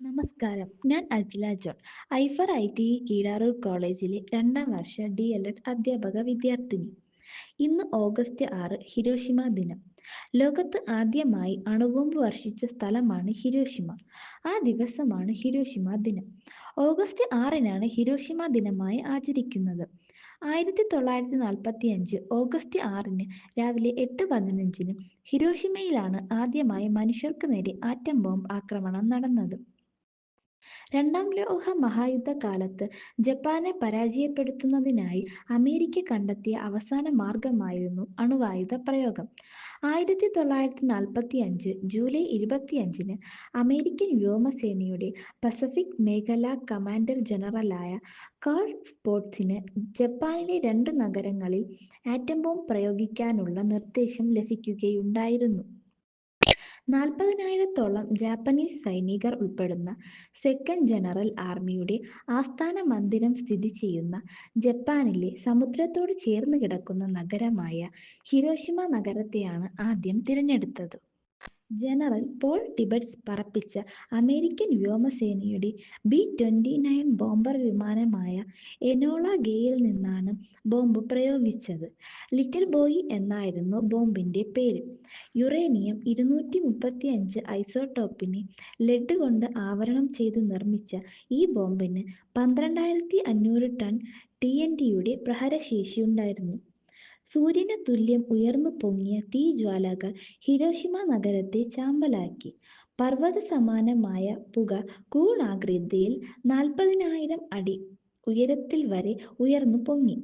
നമസ്കാരം. ഞാൻ അജ്ല ജോൺ. ഐഫർ ഐ ടി കീഴാറൂർ കോളേജിലെ രണ്ടാം വർഷ ഡി എൽ എഡ് അധ്യാപക വിദ്യാർത്ഥിനി. ഇന്ന് ഓഗസ്റ്റ് ആറ് ഹിരോഷിമ ദിനം. ലോകത്ത് ആദ്യമായി അണുബോംബ് വർഷിച്ച സ്ഥലമാണ് ഹിരോഷിമ. ആ ദിവസമാണ് ഹിരോഷിമ ദിനം. ഓഗസ്റ്റ് ആറിനാണ് ഹിരോഷിമ ദിനമായി ആചരിക്കുന്നത്. ആയിരത്തി തൊള്ളായിരത്തി നാൽപ്പത്തി അഞ്ച് ഓഗസ്റ്റ് ആറിന് രാവിലെ എട്ട് പതിനഞ്ചിന് ഹിരോഷിമയിലാണ് ആദ്യമായി മനുഷ്യർക്ക് നേരെ ആറ്റം ബോംബ് ആക്രമണം നടന്നത്. രണ്ടാം ലോക മഹായുദ്ധ കാലത്ത് ജപ്പാനെ പരാജയപ്പെടുത്തുന്നതിനായി അമേരിക്ക കണ്ടെത്തിയ അവസാന മാർഗമായിരുന്നു അണുവായുധ പ്രയോഗം. ആയിരത്തി തൊള്ളായിരത്തി നാൽപ്പത്തി അഞ്ച് ജൂലൈ ഇരുപത്തിയഞ്ചിന് അമേരിക്കൻ വ്യോമസേനയുടെ പസഫിക് മേഖല കമാൻഡർ ജനറലായ കാൾ സ്പോർട്സിന് ജപ്പാനിലെ രണ്ട് നഗരങ്ങളിൽ ആറ്റം ബോംബ് പ്രയോഗിക്കാനുള്ള നിർദ്ദേശം ലഭിക്കുകയുണ്ടായിരുന്നു. നാൽപ്പതിനായിരത്തോളം ജാപ്പനീസ് സൈനികർ ഉൾപ്പെടുന്ന സെക്കൻഡ് ജനറൽ ആർമിയുടെ ആസ്ഥാന മന്ദിരം സ്ഥിതി ചെയ്യുന്ന ജപ്പാനിലെ സമുദ്രത്തോട് ചേർന്ന് കിടക്കുന്ന നഗരമായ ഹിരോഷിമ നഗരത്തെയാണ് ആദ്യം തിരഞ്ഞെടുത്തത്. ജനറൽ പോൾ ടിബറ്റ്സ് പറപ്പിച്ച അമേരിക്കൻ വ്യോമസേനയുടെ ബി ട്വന്റി നയൻ ബോംബർ വിമാനമായ എനോള ഗെയിൽ നിന്നാണ് ബോംബ് പ്രയോഗിച്ചത്. ലിറ്റിൽ ബോയ് എന്നായിരുന്നു ബോംബിന്റെ പേര്. യുറേനിയം ഇരുന്നൂറ്റി മുപ്പത്തി അഞ്ച് ഐസോട്ടോപ്പിനെ ലെഡ് കൊണ്ട് ആവരണം ചെയ്ത് നിർമ്മിച്ച ഈ ബോംബിന് പന്ത്രണ്ടായിരത്തി അഞ്ഞൂറ് ടൺ ടി എൻ ടിയുടെ പ്രഹരശേഷിയുണ്ടായിരുന്നു. സൂര്യന് തുല്യം ഉയർന്നു പൊങ്ങിയ തീജ്വാലകൾ ഹിരോഷിമ നഗരത്തെ ചാമ്പലാക്കി. പർവത സമാനമായ പുക കൂണാകൃതിയിൽ നാൽപ്പതിനായിരം അടി ഉയരത്തിൽ വരെ ഉയർന്നു പൊങ്ങി.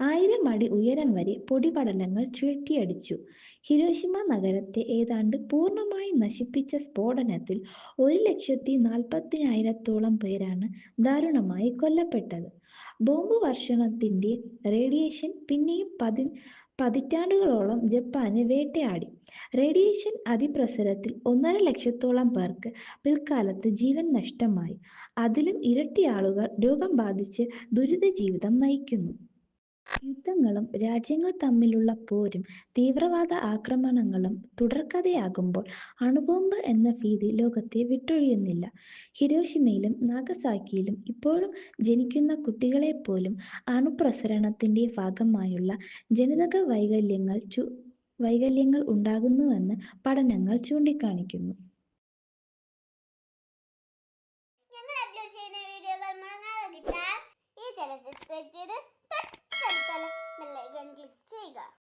ആയിരം അടി ഉയരം വരെ പൊടിപടലങ്ങൾ ചുഴറ്റിയടിച്ചു. ഹിരോഷിമ നഗരത്തെ ഏതാണ്ട് പൂർണമായി നശിപ്പിച്ച സ്ഫോടനത്തിൽ ഒരു ലക്ഷത്തി നാൽപ്പത്തിനായിരത്തോളം പേരാണ് ദാരുണമായി കൊല്ലപ്പെട്ടത്. ബോംബ് വർഷണത്തിന്റെ റേഡിയേഷൻ പിന്നെയും പതി പതിറ്റാണ്ടുകളോളം ജപ്പാന് വേട്ടയാടി. റേഡിയേഷൻ അതിപ്രസരത്തിൽ ഒന്നര ലക്ഷത്തോളം പേർക്ക് പിൽക്കാലത്ത് ജീവൻ നഷ്ടമായി. അതിലും ഇരട്ടി ആളുകൾ രോഗം ബാധിച്ച് ദുരിത ജീവിതം നയിക്കുന്നു. യുദ്ധങ്ങളും രാജ്യങ്ങൾ തമ്മിലുള്ള പോരും തീവ്രവാദ ആക്രമണങ്ങളും തുടർക്കഥയാകുമ്പോൾ അണുബോംബ് എന്ന ഭീതി ലോകത്തെ വിട്ടൊഴിയുന്നില്ല. ഹിരോഷിമയിലും നാഗസാക്കിയിലും ഇപ്പോഴും ജനിക്കുന്ന കുട്ടികളെ കുട്ടികളെപ്പോലും അണുപ്രസരണത്തിന്റെ ഭാഗമായുള്ള ജനിതക വൈകല്യങ്ങൾ വൈകല്യങ്ങൾ ഉണ്ടാകുന്നുവെന്ന് പഠനങ്ങൾ ചൂണ്ടിക്കാണിക്കുന്നു.